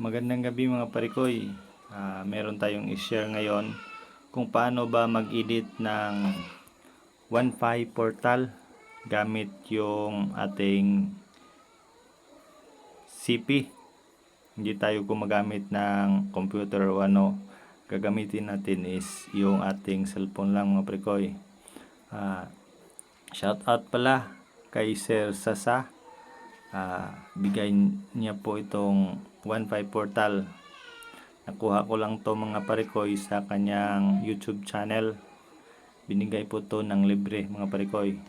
Magandang gabi mga parikoy. Ah, meron tayong i-share ngayon kung paano ba mag-edit ng 1.5 portal gamit yung ating CP. Hindi tayo gumagamit ng computer o ano. Gagamitin natin is yung ating cellphone lang mga parikoy. Ah, shout out pala kay Sir Sasa. Ah, bigay niya po itong 1.5 portal. Nakuha ko lang to mga parikoy sa kanyang YouTube channel. Binigay po to ng libre mga parikoy.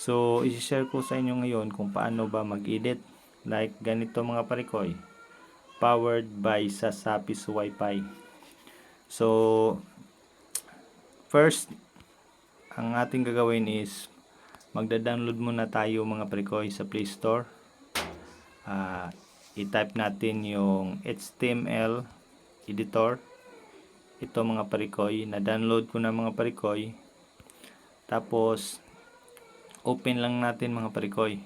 So, isi-share ko sa inyo ngayon kung paano ba mag-edit. Like ganito mga parikoy. Powered by Sasapis Wi-Fi. So, first, ang ating gagawin is magda-download muna tayo mga parikoy sa Play Store. Ah, i-type natin yung HTML editor. Ito mga parikoy, na-download ko na mga parikoy. Tapos, open lang natin mga parikoy.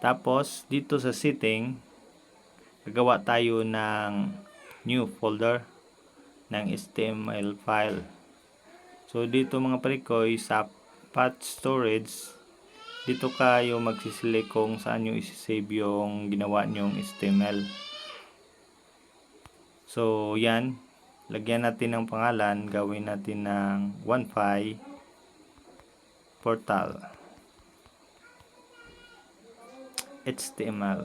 Tapos, dito sa setting, gagawa tayo ng new folder ng HTML file. So, dito mga parikoy, sa path storage, dito kayo magsiselect kung saan nyo isi-save yung ginawa nyong HTML. So, yan. Lagyan natin ng pangalan. Gawin natin ng 1.5 portal. HTML.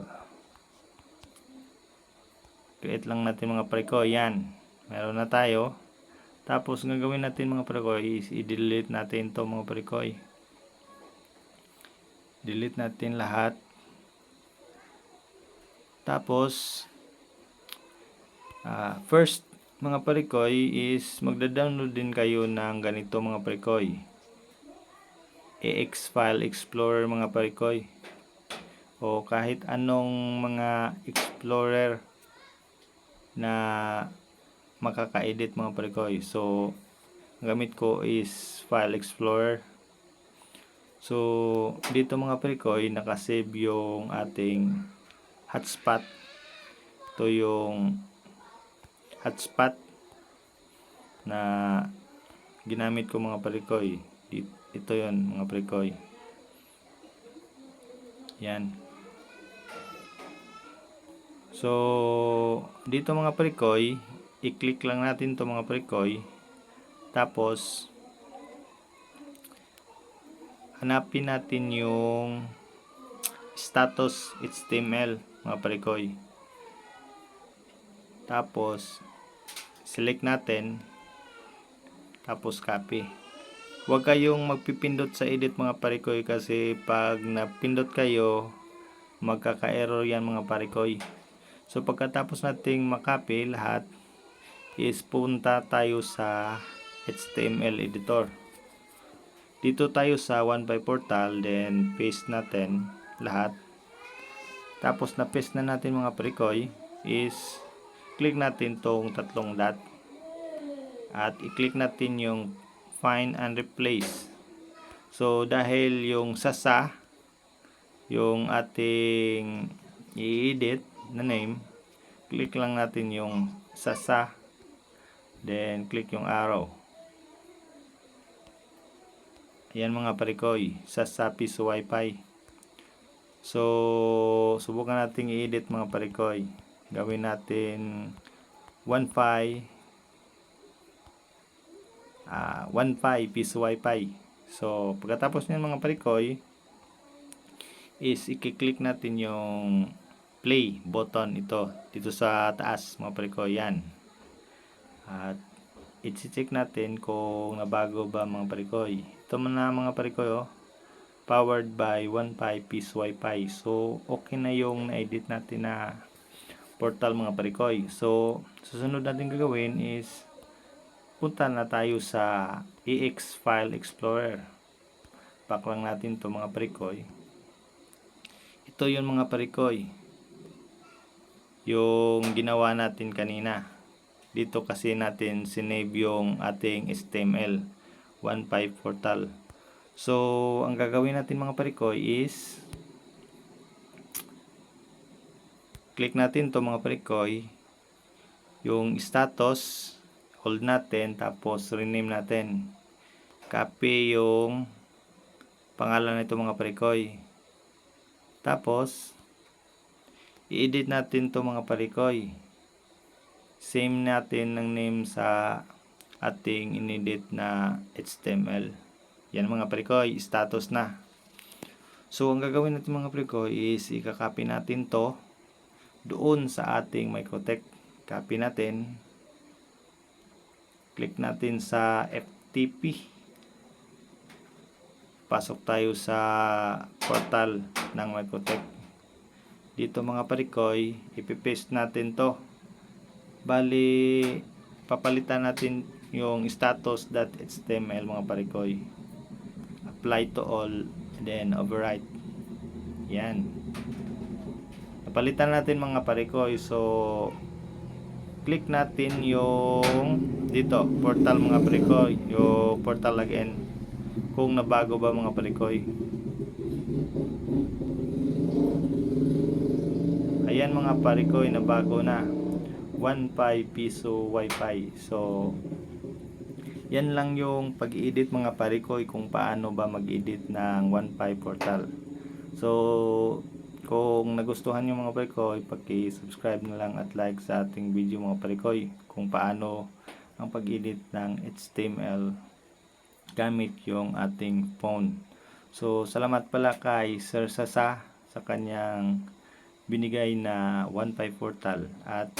Create lang natin mga preko. Yan. Meron na tayo. Tapos, gagawin natin mga preko is i-delete natin to mga prekoy. Delete natin lahat. Tapos, ah, first, mga parikoy is magda-download din kayo ng ganito mga parikoy. AX File Explorer mga parikoy. O kahit anong mga explorer na makaka-edit mga parikoy. So, gamit ko is File Explorer. So, dito mga prekoy, nakasave yung ating hotspot. Ito yung hotspot na ginamit ko mga prekoy. Ito yon mga prekoy. Yan. So, dito mga prekoy, i-click lang natin to mga prekoy. Tapos, hanapin natin yung status HTML mga parikoy tapos select natin. Tapos copy. Huwag kayong magpipindot sa edit mga parikoy kasi pag napindot kayo magkaka-error yan mga parikoy so pagkatapos nating makopy lahat is punta tayo sa HTML editor dito tayo sa 1 by portal then paste natin lahat. Tapos na paste na natin mga prekoy is click natin tong tatlong dot. At i-click natin yung find and replace. So dahil yung sasa yung ating i-edit na name click lang natin yung sasa then click yung arrow Ayan mga parikoy, sa Sapis Wi-Fi. So, subukan natin i-edit mga parikoy. Gawin natin 1.5 uh, 1.5 piece Wi-Fi. So, pagkatapos niyan mga parikoy, is i-click natin yung play button ito dito sa taas mga parikoy yan. At i-check natin kung nabago ba mga parikoy. Ito na mga parikoy oh. Powered by 1.5 piece Wi-Fi. So, okay na yung na-edit natin na portal mga parikoy. So, susunod natin gagawin is punta na tayo sa EX File Explorer. Back lang natin to mga parikoy. Ito yung mga parikoy. Yung ginawa natin kanina. Dito kasi natin sinave yung ating HTML 1.5 portal. So, ang gagawin natin mga parikoy is click natin to mga parikoy yung status hold natin tapos rename natin. Copy yung pangalan nito mga parikoy. Tapos i-edit natin to mga parikoy same natin ng name sa ating inedit na HTML yan mga parikoy status na. So ang gagawin natin mga parikoy is ikakopy natin to doon sa ating Microtech. Copy natin. Click natin sa FTP pasok tayo sa portal ng Microtech. Dito mga parikoy ipipaste natin to bali papalitan natin yung status.html mga parikoy. Apply to all then overwrite yan. Napalitan natin mga parikoy. So click natin yung dito portal mga parikoy. Yung portal again kung nabago ba mga parikoy. Ayan mga parikoy nabago na 1.5 piso wifi. So yan lang yung pag-edit mga parikoy kung paano ba mag-edit ng 1.5 portal. So kung nagustuhan yung mga parikoy paki-subscribe na lang at like sa ating video mga parikoy kung paano ang pag-edit ng HTML gamit yung ating phone. So salamat pala kay Sir Sasa sa kanyang binigay na 1.5 portal. At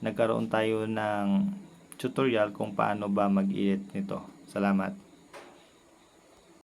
nagkaroon tayo ng tutorial kung paano ba mag-edit nito. Salamat.